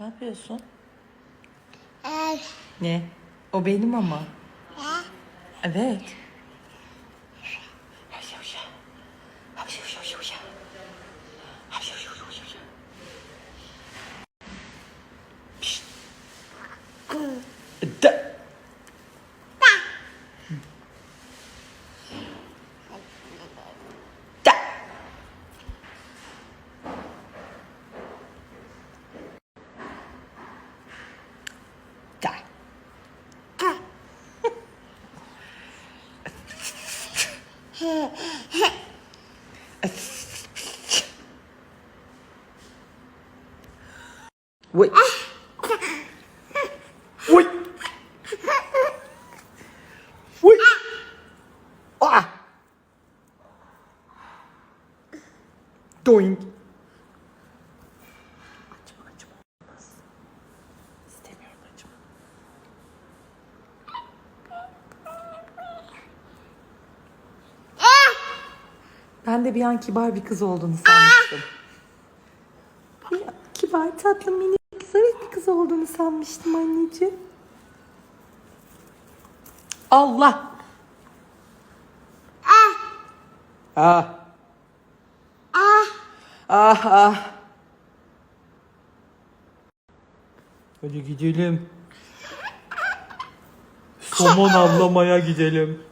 Ne yapıyorsun? Ee, Ne? O benim ama. Evet. Pişt. おい。おい。お。Ben de bir an kibar bir kız olduğunu sanmıştım. Bir an kibar tatlı minik zarif bir kız olduğunu sanmıştım anneciğim. Allah. Ah. Ah ah. Hadi gidelim. Somon avlamaya gidelim.